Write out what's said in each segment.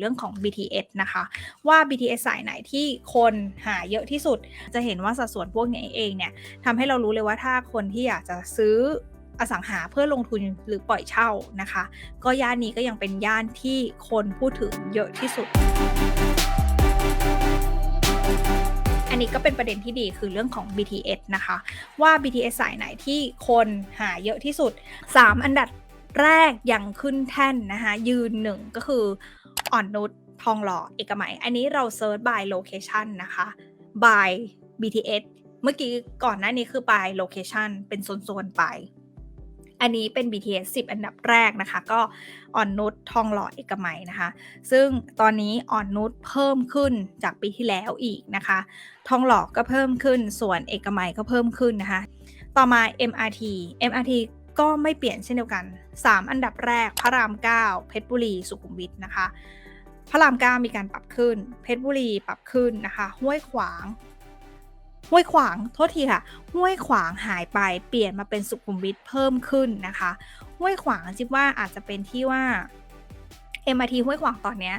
เรื่องของ BTS นะคะ ว่า BTS สายไหนที่คนหาเยอะที่สุด จะเห็นว่าสัดส่วนพวกนี้เองเนี่ยทำให้เรารู้เลยว่าถ้าคนที่อยากจะซื้ออสังหาเพื่อลงทุนหรือปล่อยเช่านะคะ ก็ย่านนี้ก็ยังเป็นย่านที่คนพูดถึงเยอะที่สุด อันนี้ก็เป็นประเด็นที่ดีคือเรื่องของ BTS นะคะ ว่า BTS สายไหนที่คนหาเยอะที่สุด 3 อันดับ แรกยังขึ้นแท่นนะคะ ยืนหนึ่งก็คืออ่อนนุชทองหล่อเอกมัย อันนี้เราเซิร์ช by location นะคะ by BTS เมื่อกี้ก่อนหน้านี้คือ by location เป็นโซนๆไป อันนี้เป็น BTS 10 อันดับแรกนะคะ ก็อ่อนนุชทองหล่อเอกมัยนะคะ ซึ่งตอนนี้อ่อนนุชเพิ่มขึ้นจากปีที่แล้วอีกนะคะ ทองหล่อก็เพิ่มขึ้น ส่วนเอกมัยก็เพิ่มขึ้นนะคะ ต่อมา MRT MRT ก็ไม่เปลี่ยนเช่นเดียวกัน 3 อันดับแรกพระราม 9 เพชรบุรี สุขุมวิทนะคะ พระราม 9 มีการปรับขึ้น เพชรบุรีปรับขึ้นนะคะ ห้วยขวาง ห้วยขวาง โทษทีค่ะ ห้วยขวางหายไป เปลี่ยนมาเป็นสุขุมวิทเพิ่มขึ้นนะคะ ห้วยขวางคิดว่าอาจจะเป็นที่ว่า MRT ห้วยขวางตอนเนี้ย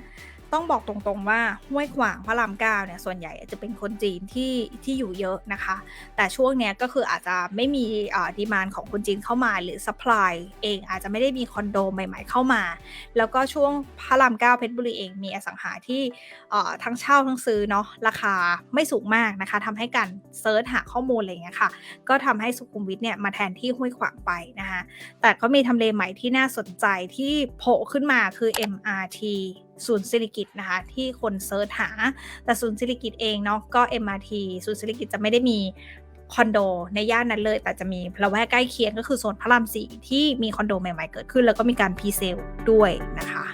ต้องบอกตรงๆว่าห้วยขวางพระรามเก้าเนี่ยส่วนใหญ่จะเป็นคนจีนที่ที่อยู่เยอะนะคะ แต่ช่วงเนี้ยก็คืออาจจะไม่มีดีมานของคนจีนเข้ามา หรือ supply เองอาจจะไม่ได้มีคอนโดใหม่ๆเข้ามา แล้วก็ช่วงพระรามเก้าเพชรบุรีเองมีอสังหาที่ทั้งเช่าทั้งซื้อเนาะราคาไม่สูงมากนะคะทำให้การเซิร์ชหาข้อมูลอะไรเงี้ยค่ะก็ทำให้สุขุมวิทเนี่ยมาแทนที่ห้วยขวางไปนะคะแต่ก็มีทำเลใหม่ที่น่าสนใจที่โผล่ขึ้นมาคือ MRT ศูนย์สิริกิตนะคะที่คนเซิร์ชหา แต่ศูนย์สิริกิตเองเนาะก็ MRT ศูนย์สิริกิตจะไม่ได้มีคอนโดในย่านนั้นเลย แต่จะมีละแวกใกล้เคียงก็คือโซนพระรามสี่ที่มีคอนโดใหม่ๆเกิดขึ้น แล้วก็มีการพรีเซลด้วยนะคะ